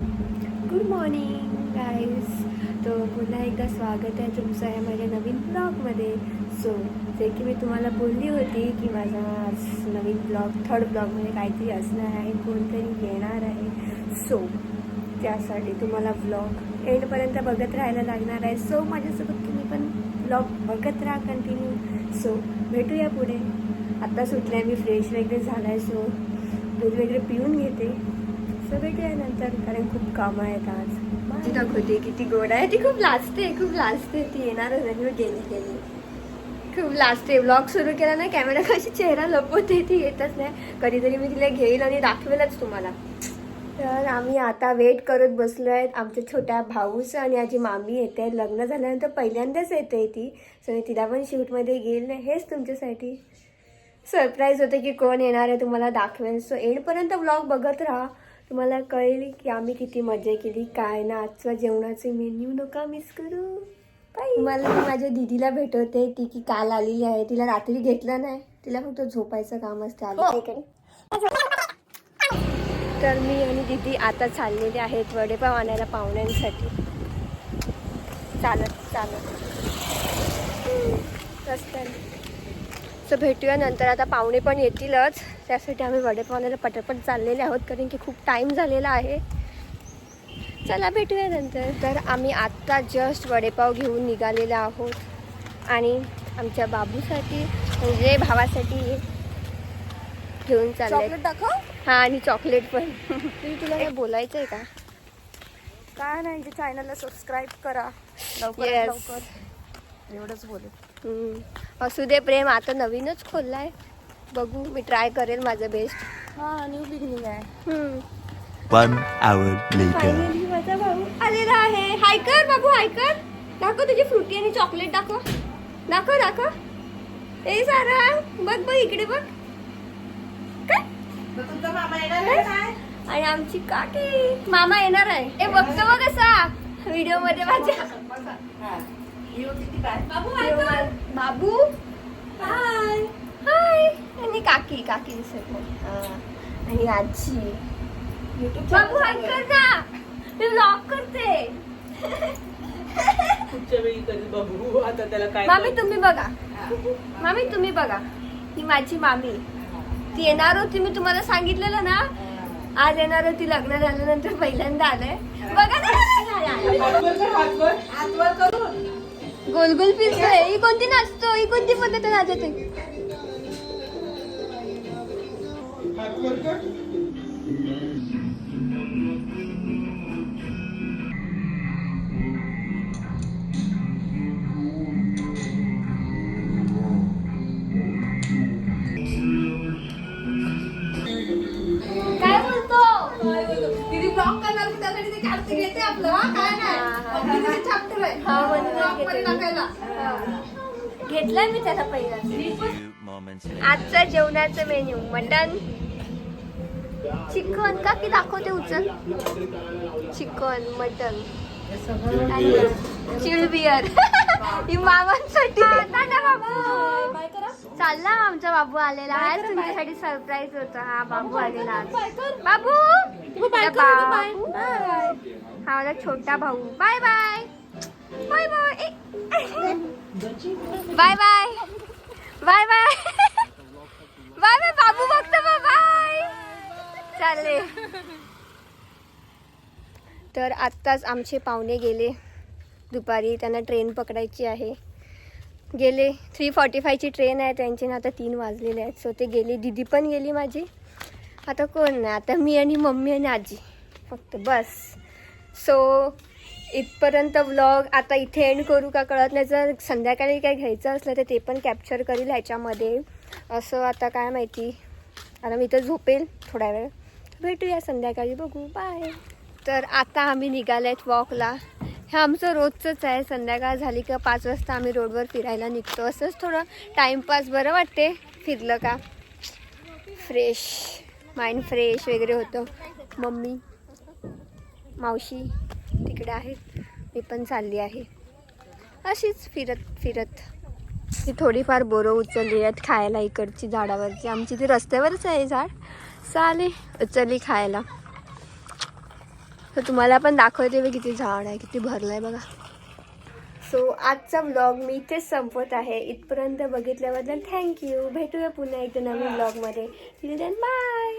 Good morning guys तो पुन्हा एकदा स्वागत आहे तुमचं आहे माझ्या नवीन ब्लॉगमध्ये सो जे की मी तुम्हाला बोलली होती की माझा आज नवीन ब्लॉग थर्ड ब्लॉगमध्ये काहीतरी असणार आहे कोणतरी येणार आहे. सो त्यासाठी तुम्हाला ब्लॉग एंडपर्यंत बघत राहायला लागणार आहे. सो माझ्यासोबत तुम्ही पण ब्लॉग बघत राहा कंटिन्यू सो भेटूया पुढे. आत्ता सुटल्या मी फ्रेश वगैरे झाला आहे सो दूध वगैरे पिऊन घेते. सो भेटूया नंतर कारण खूप कामं आहेत आज. ती दाखवते किती गोड आहे. ती खूप लाजते खूप लाजते ती येणारच नाही गेली गेली. खूप लाजते ब्लॉग सुरू केला ना कॅमेरा कशी चेहरा लपवते ती येतच नाही. कधीतरी मी तिला घेईल आणि दाखवेलच तुम्हाला. तर आम्ही आता वेट करत बसलो आहेत. आमच्या छोट्या भाऊचं आणि आजी मामी येते. लग्न झाल्यानंतर पहिल्यांदाच येते ती. सो मी तिला पण शूटमध्ये घेईल. नाही हेच तुमच्यासाठी. सरप्राईज होते की कोण येणार आहे तुम्हाला दाखवेल सो एंडपर्यंत ब्लॉग बघत राहा. तुम्हाला कळेल की आम्ही किती मजा केली काय ना आजचा जेवणाचे मेन्यू नका मिस करू. बाय मला मी माझ्या दिदीला भेटवते ती की काल आलेली आहे तिला रात्री घेतलं नाही तिला फक्त झोपायचं काम असते आली इकडे तर मी आणि दिदी आता चाललेले आहेत वडेपाव आणायला पाहुण्यांसाठी. चालत चालत. रस्त्याने. सो भेटूया. नंतर आता पाहुणे पण येतीलच. त्यासाठी आम्ही वडेपावण्याला पटापट चाललेले आहोत कारण की खूप टाईम झालेला आहे. चला भेटूया नंतर. तर आम्ही आत्ता जस्ट वडेपाव घेऊन निघालेलो आहोत. आणि आमच्या बाबूसाठी म्हणजे भावासाठी घेऊन चालले. दाखव. हा आणि चॉकलेट पण. तुला काय बोलायचं आहे का? काय नाही चॅनलला सबस्क्राईब करा. लवकर. एवढंच बोलू. असू दे प्रेम आता नवीनच खोललाय. बघू मी ट्राय करेल माझं बेस्ट हा न्यू बिगिनिंग आहे. One hour later. फायनली माझा भाऊ आलेला आहे. हाय कर बाबू हाय कर. दाखव तुझी फ्रुटी आणि चॉकलेट दाखव. दाखव दाखव. ए सारा बघ बघ इकडे बघ. काय आणि आमची काकी. मामा येणार आहे. हे बघतो बघ कसा व्हिडिओमध्ये माझ्या बाबू हाय कर. बाबू? हाय हाय आणि काकी काकी दिसत नाही. आणि आजी. बाबू हाय कर ना. मी ब्लॉग करते. पुढच्या वेळी कधी बघू? आता त्याला काय मामी तुम्ही बघा. मामी तुम्ही बघा. ही माझी मामी. ती येणार होती मी तुम्हाला सांगितलेलं ना? आज येणार होती लग्न झाल्यानंतर पहिल्यांदा आलंय. बघा ना. गोल गोल फिरतोय ही कोणती नाचतो ही कोणती पद्धत नाचते काय त्यासाठी ते कार्तिक येते आपलं हा काय नाही. chapter आहे. हा, घेते. टाकायला. घेतलाय मी त्याला पहिला. आजचं जेवणाचं मेन्यू मटन चिकन का की दाखवते उचल? Chicken mutton chill beer. मामांसाठी. बाबू. चालला आमचा बाबू आलेला आहे. तुमच्यासाठी सरप्राईज होता हा बाबू आलेला. बाबू. हा माझा छोटा भाऊ. Bye bye. Bye bye. Bye bye. Bye bye. Bye bye बाबू बघतो बाय. चालले. तर आत्ताच आमचे पाहुणे गेले. दुपारी त्यांना ट्रेन पकडायची आहे. गेले थ्री फॉर्टी फायची ट्रेन आहे त्यांची ना आता तीन वाजलेले आहेत. सो ते गेले. दिदी पण गेली माझी. आता कोण नाही? आता मी आणि मम्मी आणि आजी. फक्त बस. सो इथपर्यंत व्लॉग आता इथे एंड करू का कळत नाही. जर संध्याकाळी काय घ्यायचं असलं तर ते पण कॅप्चर करील ह्याच्यामध्ये. असं आता काय माहिती. आता मी तर झोपेल थोड्या वेळ. भेटूया संध्याकाळी. बघू. बाय तर आता आम्ही निघालो आहेत वॉकला हे आमचं रोजचंच आहे. संध्याकाळ झाली का पाच वाजता आम्ही रोडवर फिरायला निघतो. असंच थोडं टाईमपास बरं वाटते. फिरलं का? फ्रेश माइंड फ्रेश वगैरे होतं. मम्मी मावशी तिकडे आहेत. मी पण चालली आहे. अशीच फिरत फिरत. ती थोडीफार बोरं उचलली आहेत खायला इकडची झाडावरची. आमची ती रस्त्यावरच आहे झाड. चाले उचलली खायला. तर तुम्हाला पण दाखवते मी किती झाड आहे किती भरलं आहे बघा. सो आजचा ब्लॉग मी इथेच संपत आहे. इथपर्यंत बघितल्याबद्दल थँक्यू भेटूया पुन्हा एकदा नवीन ब्लॉगमध्ये बाय